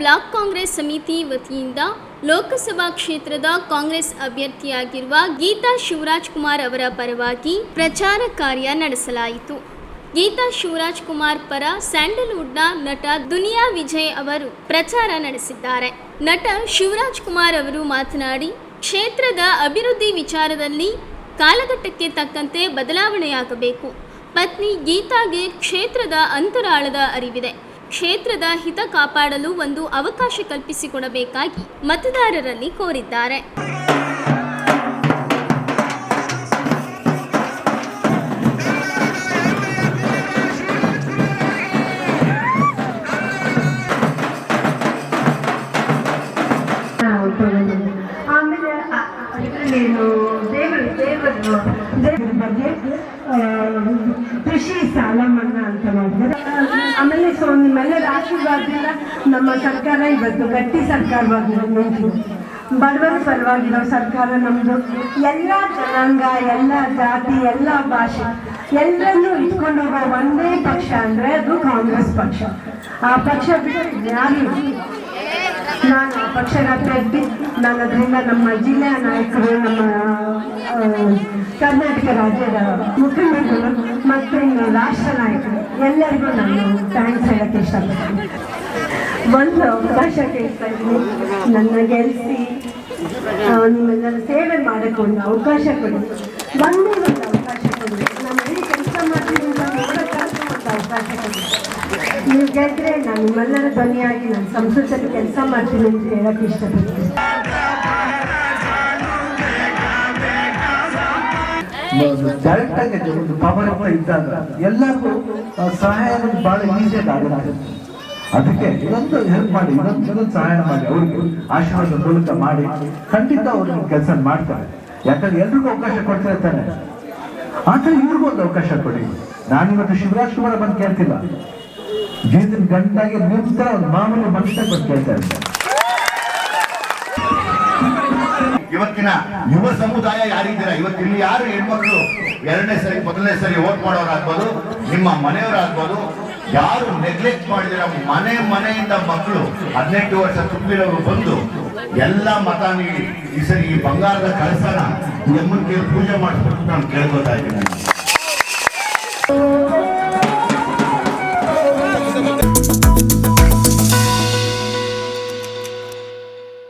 Block Congress ಸಮಿತಿ ವತಿಯಿಂದ ಲೋಕಸಭಾ ಕ್ಷೇತ್ರದ ಕಾಂಗ್ರೆಸ್ ಅಭ್ಯರ್ಥಿಯಾಗಿರುವ ಗೀತಾ ಶಿವರಾಜ್ ಕುಮಾರ್ ಅವರ ಪರವಾಗಿ ಪ್ರಚಾರ ಕಾರ್ಯ ನಡೆಸಲಾಯಿತು. ಗೀತಾ ಶಿವರಾಜ್ ಕುಮಾರ್ ಪರ ಸ್ಯಾಂಡಲ್ವುಡ್ನ ನಟ ದುನಿಯಾ ವಿಜಯ್ ಅವರು ಪ್ರಚಾರ ನಡೆಸಿದ್ದಾರೆ. ನಟ ಶಿವರಾಜ್ ಕುಮಾರ್ ಅವರು ಮಾತನಾಡಿ, ಕ್ಷೇತ್ರದ ಅಭಿವೃದ್ಧಿ ವಿಚಾರದಲ್ಲಿ ಕಾಲಘಟ್ಟಕ್ಕೆ ತಕ್ಕಂತೆ ಬದಲಾವಣೆಯಾಗಬೇಕು. ಪತ್ನಿ ಗೀತಾಗೆ ಕ್ಷೇತ್ರದ ಅಂತರಾಳದ ಅರಿವಿದೆ. ಕ್ಷೇತ್ರದ ಹಿತ ಕಾಪಾಡಲು ಒಂದು ಅವಕಾಶ ಕಲ್ಪಿಸಿಕೊಡಬೇಕಾಗಿ ಮತದಾರರಲ್ಲಿ ಕೋರಿದ್ದಾರೆ. ದೇವರು ಬಗ್ಗೆ ಕೃಷಿ ಸಾಲ ಮನ್ನಾ ಅಂತ ಮಾಡಿದ್ದಾರೆ ಆಮೇಲೆ ಸೊ, ನಿಮ್ಮೆಲ್ಲರ ಆಶೀರ್ವಾದದಿಂದ ನಮ್ಮ ಸರ್ಕಾರ ಇವತ್ತು ಗಟ್ಟಿ ಸರ್ಕಾರವಾಗಿ ನಿಂತಿದೆ. ಬಡವರ ಪರವಾಗಿರೋ ಸರ್ಕಾರ ನಮ್ಮದು ಎಲ್ಲ ಜನಾಂಗ, ಎಲ್ಲ ಜಾತಿ, ಎಲ್ಲ ಭಾಷೆ, ಎಲ್ಲರನ್ನೂ ಇಟ್ಕೊಂಡು ಹೋಗೋ ಒಂದೇ ಪಕ್ಷ ಅಂದರೆ ಅದು ಕಾಂಗ್ರೆಸ್ ಪಕ್ಷ. ಆ ಪಕ್ಷ ಬಿಟ್ಟು ಯಾರು ನಾನು ಆ ಪಕ್ಷದ ಅಭ್ಯರ್ಥಿ ನಾನು ಅದರಿಂದ ನಮ್ಮ ಜಿಲ್ಲೆಯ ನಾಯಕರು, ನಮ್ಮ ಕರ್ನಾಟಕ ರಾಜ್ಯದ ಮುಖ್ಯಮಂತ್ರಿಗಳು ಮತ್ತು ರಾಷ್ಟ್ರ ನಾಯಕರು, ಎಲ್ಲರಿಗೂ ನಾನು ಥ್ಯಾಂಕ್ಸ್ ಹೇಳಕ್ಕೆ ಇಷ್ಟಪಡ್ತೀನಿ. ಒಂದು ಅವಕಾಶ ಕೇಳ್ತಾ ಇದ್ದೀನಿ. ನನ್ನ ಗೆಲ್ಲಿಸಿ ನಿಮ್ಮೆಲ್ಲರ ಸೇವೆ ಮಾಡಕ್ಕೆ ಒಂದು ಅವಕಾಶ ಕೊಡಿ. ಒಂದೇ ಒಂದು ಅವಕಾಶ ಕೊಡಿ. ನೀವು ಗೆದ್ರೆ ನಾನು ನಿಮ್ಮೆಲ್ಲರ ಧ್ವನಿಯಾಗಿ ನಾನು ಕೆಲಸ ಮಾಡ್ತೀನಿ ಅಂತ ಹೇಳಕ್ಕೆ ಇಷ್ಟಪಡ್ತೀನಿ. ಡೈರೆಕ್ಟ್ ಆಗಿ ಒಂದು ಪವರ್ ಇದ್ದಾಗ ಎಲ್ಲರಿಗೂ ಸಹಾಯ ಬಹಳ ಈಸಿಯಾಗಿ ಆಗುತ್ತೆ ಅದಕ್ಕೆ ಇದೊಂದು ಹೆಲ್ಪ್ ಮಾಡಿ, ಇದೊಂದು ಸಹಾಯ ಮಾಡಿ, ಅವ್ರಿಗೆ ಆಶೀರ್ವಾದ ಮೂಲಕ ಮಾಡಿ, ಖಂಡಿತ ಅವ್ರು ಕೆಲಸ ಮಾಡ್ತಾರೆ. ಯಾಕಂದ್ರೆ ಎಲ್ರಿಗೂ ಅವಕಾಶ ಕೊಡ್ತಾ ಇರ್ತಾನೆ ಆದ್ರೆ ಇವ್ರಿಗೂ ಒಂದು ಅವಕಾಶ ಕೊಡಿ. ನಾನಿವತ್ತು ಶಿವರಾಜ್ ಕುಮಾರ್ ಬಂದು ಕೇಳ್ತಿಲ್ಲ. ಜೀವನ ಗಂಟಾಗಿ ನಿಂತರ ತರ ಒಂದು ಮಾಮೂಲಿ ಮನುಷ್ಯ ಬಂದು ಕೇಳ್ತಾ ಇವತ್ತಿನ ಯುವ ಸಮುದಾಯ ಯಾರಿದ್ದೀರಾ? ಇವತ್ತಿಲ್ಲಿ ಯಾರು ಹೆಣ್ಮಕ್ಳು? ಎರಡನೇ ಸರಿ, ಮೊದಲನೇ ಸರಿ ಓಟ್ ಮಾಡೋರಾಗ್ಬೋದು, ನಿಮ್ಮ ಮನೆಯವರಾಗ್ಬೋದು, ಯಾರು ನೆಗ್ಲೆಕ್ಟ್ ಮಾಡಿದಿರ ಮನೆ ಮನೆಯಿಂದ ಮಕ್ಕಳು, ಹದಿನೆಂಟು ವರ್ಷ ತುಂಬಿರೋರು ಬಂದು ಎಲ್ಲ ಮತ ನೀಡಿ. ಈ ಸರಿ ಈ ಬಂಗಾರದ ಕಳಸನ ಎಮ್ಮನ್ ಕೇಳಿ ಪೂಜೆ ಮಾಡಿಸ್ಬಿಟ್ಟು ನಾನು ಕೇಳ್ಕೊತಾ ಇದ್ದೀನಿ.